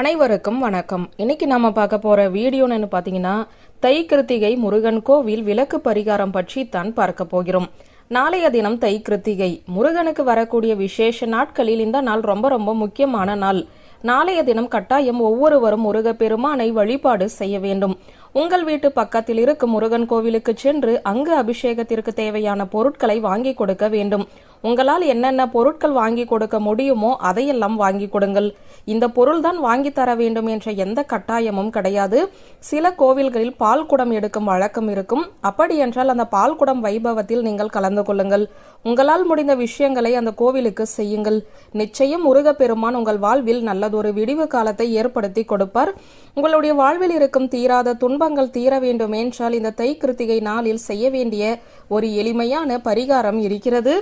அனைவருக்கும் வணக்கம். இன்னைக்கு நம்ம பார்க்க போற வீடியோன்னு பார்த்தீங்கன்னா தை கிருத்திகை முருகன் கோவில் விளக்கு பரிகாரம் பற்றி தான் பார்க்க போகிறோம். நாளைய தினம் தை கிருத்திகை. முருகனுக்கு வரக்கூடிய விசேஷ நாட்களில் இந்த நாள் ரொம்ப ரொம்ப முக்கியமான நாள். நாளைய தினம் கட்டாயம் ஒவ்வொருவரும் முருகப்பெருமானை வழிபாடு செய்ய வேண்டும். உங்கள் வீட்டு பக்கத்தில் இருக்கும் முருகன் கோவிலுக்கு சென்று அங்கு அபிஷேகத்திற்கு தேவையான பொருட்களை வாங்கி கொடுக்க வேண்டும். உங்களால் என்னென்ன பொருட்கள் வாங்கி கொடுக்க முடியுமோ அதையெல்லாம் வாங்கி கொடுங்கள். இந்த பொருள் தான் வாங்கி தர வேண்டும் என்ற எந்த கட்டாயமும் கிடையாது. சில கோவில்களில் பால் குடம் எடுக்கும் வழக்கம் இருக்கும். அப்படி என்றால் அந்த பால் குடம் வைபவத்தில் நீங்கள் கலந்து கொள்ளுங்கள். உங்களால் முடிந்த விஷயங்களை அந்த கோவிலுக்கு செய்யுங்கள். நிச்சயம் முருகப்பெருமான் உங்கள் வாழ்வில் நல்லதொரு விடிவு காலத்தை ஏற்படுத்தி கொடுப்பார். உங்களுடைய வாழ்வில் இருக்கும் தீராத துன்பங்கள் தீர வேண்டும் என்றால் இந்த தை கிருத்திகை நாளில் செய்ய வேண்டிய ஒரு எளிமையான பரிகாரம் இருக்கிறது.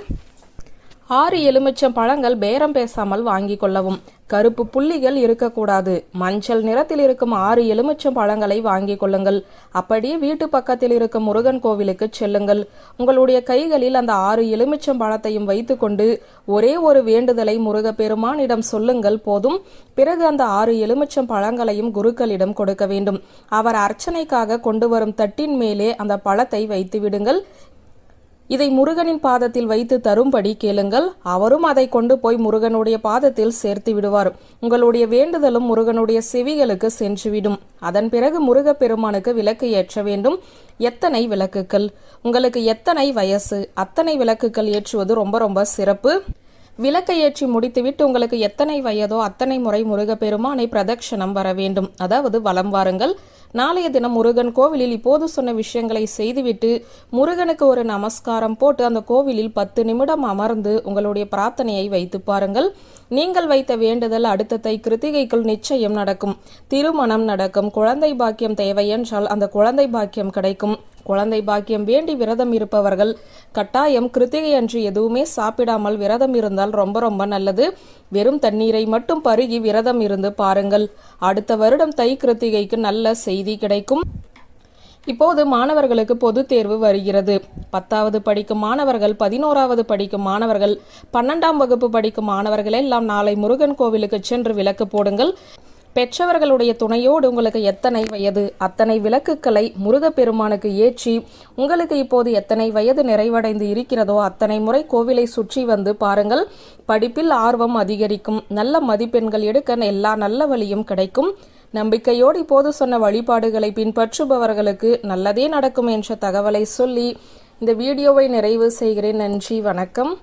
ஆறு எலுமிச்சம் பழங்கள் பேரம் பேசாமல் வாங்கி கொள்ளவும். கருப்பு புள்ளிகள் இருக்கக்கூடாது. மஞ்சள் நிறத்தில் இருக்கும் ஆறு எலுமிச்சம் பழங்களை வாங்கி கொள்ளுங்கள். அப்படியே வீட்டு பக்கத்தில் இருக்கும் முருகன் கோவிலுக்கு செல்லுங்கள். உங்களுடைய கைகளில் அந்த ஆறு எலுமிச்சம் பழத்தையும் வைத்துக்கொண்டு ஒரே ஒரு வேண்டுதலை முருகப்பெருமானிடம் சொல்லுங்கள். போதும். பிறகு அந்த ஆறு எலுமிச்சம் பழங்களையும் குருக்களிடம் கொடுக்க வேண்டும். அவர் அர்ச்சனைக்காக கொண்டு வரும் தட்டின் மேலே அந்த பழத்தை வைத்து விடுங்கள். இதை முருகனின் பாதத்தில் வைத்து தரும்படி கேளுங்கள். அவரும் அதை கொண்டு போய் முருகனுடைய பாதத்தில் சேர்த்து விடுவார். உங்களுடைய வேண்டுதலும் முருகனுடைய செவிகளுக்கு சென்றுவிடும். அதன் பிறகு முருகப்பெருமானுக்கு விளக்கு ஏற்ற வேண்டும். எத்தனை விளக்குகள்? உங்களுக்கு எத்தனை வயசு? அத்தனை விளக்குகள் ஏற்றுவது ரொம்ப ரொம்ப சிறப்பு. விளக்கை ஏற்றி முடித்துவிட்டு உங்களுக்கு எத்தனை வயதோ அத்தனை முறை முருகப்பெருமானை பிரதட்சணம் வர வேண்டும். அதாவது வலம் வாருங்கள். நாளைய தினம் முருகன் கோவிலில் இப்போது சொன்ன விஷயங்களை செய்துவிட்டு முருகனுக்கு ஒரு நமஸ்காரம் போட்டு அந்த கோவிலில் பத்து நிமிடம் அமர்ந்து உங்களுடைய பிரார்த்தனையை வைத்து பாருங்கள். நீங்கள் வைத்த வேண்டுதல் அடுத்ததை கிருத்திகைக்குள் நிச்சயம் நடக்கும். திருமணம் நடக்கும். குழந்தை பாக்கியம் தேவை என்றால் அந்த குழந்தை பாக்கியம் கிடைக்கும். குழந்தை பாக்கியம் வேண்டி விரதம் இருப்பவர்கள் கட்டாயம் கிருத்திகை அன்று எதுவுமே சாப்பிடாமல் விரதம் இருந்தால் ரொம்ப ரொம்ப நல்லது. வெறும் தண்ணீரை மட்டும் பருகி விரதம் இருந்து பாருங்கள். அடுத்த வருடம் தை கிருத்திகைக்கு நல்ல செய்தி கிடைக்கும். இப்போது மாணவர்களுக்கு பொது தேர்வு வருகிறது. பத்தாவது படிக்கும் மாணவர்கள் பதினோராவது படிக்கும் மாணவர்கள் பன்னெண்டாம் வகுப்பு படிக்கும் மாணவர்கள் எல்லாம் நாளை முருகன் கோவிலுக்கு சென்று விளக்கு போடுங்கள். பெற்றவர்களுடைய துணையோடு உங்களுக்கு எத்தனை வயது அத்தனை விளக்குகளை முருகப்பெருமானுக்கு ஏற்றி உங்களுக்கு இப்போது எத்தனை வயது நிறைவடைந்து இருக்கிறதோ அத்தனை முறை கோவிலை சுற்றி வந்து பாருங்கள். படிப்பில் ஆர்வம் அதிகரிக்கும் நல்ல மதிப்பெண்கள் எடுக்க எல்லா நல்ல வழியும் கிடைக்கும். நம்பிக்கையோடு இப்போது சொன்ன வழிபாடுகளை பின்பற்றுபவர்களுக்கு நல்லதே நடக்கும் என்ற தகவலை சொல்லி இந்த வீடியோவை நிறைவு செய்கிறேன். நன்றி வணக்கம்.